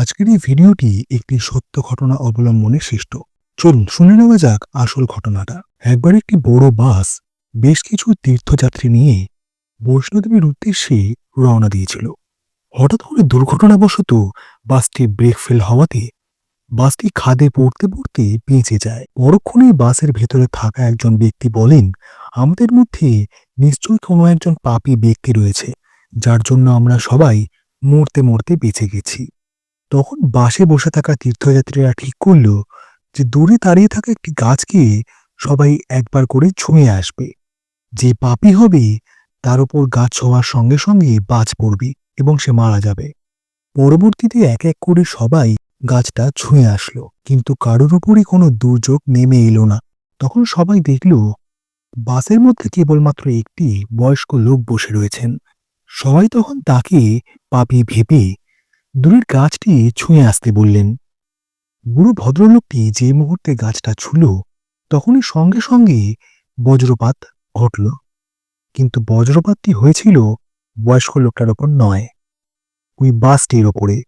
আজকের এই ভিডিওটি একটি সত্য ঘটনা অবলম্বনে সৃষ্ট। চলুন শুনে নেওয়া যাক আসল ঘটনাটা। একবার একটি বড় বাস বেশ কিছু তীর্থযাত্রী নিয়ে বৈষ্ণোদেবীর উদ্দেশ্যে রওনা দিয়েছিল। হঠাৎ করে দুর্ঘটনাবশত বাসটি ব্রেক ফেল হওয়াতে বাসটি খাদে পড়তে পড়তে বেঁচে যায়। পরক্ষণেই বাসের ভেতরে থাকা একজন ব্যক্তি বলেন, আমাদের মধ্যে নিশ্চয়ই কোনো একজন পাপী ব্যক্তি রয়েছে, যার জন্য আমরা সবাই মরতে মরতে বেঁচে গেছি। তখন বাসে বসে থাকা তীর্থযাত্রীরা ঠিক করল যে দূরে দাঁড়িয়ে থাকা একটি গাছকে সবাই একবার করে ছুঁয়ে আসবে। যে পাপী হবে, তার উপর গাছ ছোঁয়ার সঙ্গে সঙ্গে বাজ পড়বে এবং সে মারা যাবে। পরবর্তীতে এক এক করে সবাই গাছটা ছুঁয়ে আসলো, কিন্তু কারোর উপরই কোনো দুর্যোগ নেমে এলো না। তখন সবাই দেখল বাসের মধ্যে কেবলমাত্র একটি বয়স্ক লোক বসে রয়েছেন। সবাই তখন তাকে পাপি ভেবে দূরের গাছটি ছুঁয়ে আসতে বললেন, বুড়ো ভদ্রলোকটি যে মুহূর্তে গাছটা ছুল, তখনই সঙ্গে সঙ্গে বজ্রপাত ঘটল। কিন্তু বজ্রপাতটি হয়েছিল বয়স্ক লোকটার ওপর নয়, ওই বাসটির ওপরে,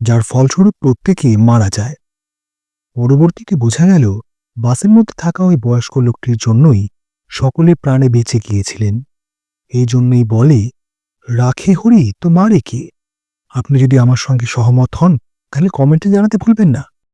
যার ফলস্বরূপ প্রত্যেকে মারা যায়। পরবর্তীতে বোঝা গেল, বাসের মধ্যে থাকা ওই বয়স্ক লোকটির জন্যই সকলে প্রাণে বেঁচে গিয়েছিলেন। এই জন্যই বলে, রাখে হরি তো মারে কে? আপনি যদি আমার সঙ্গে সহমত হন তাহলে কমেন্টে জানাতে ভুলবেন না।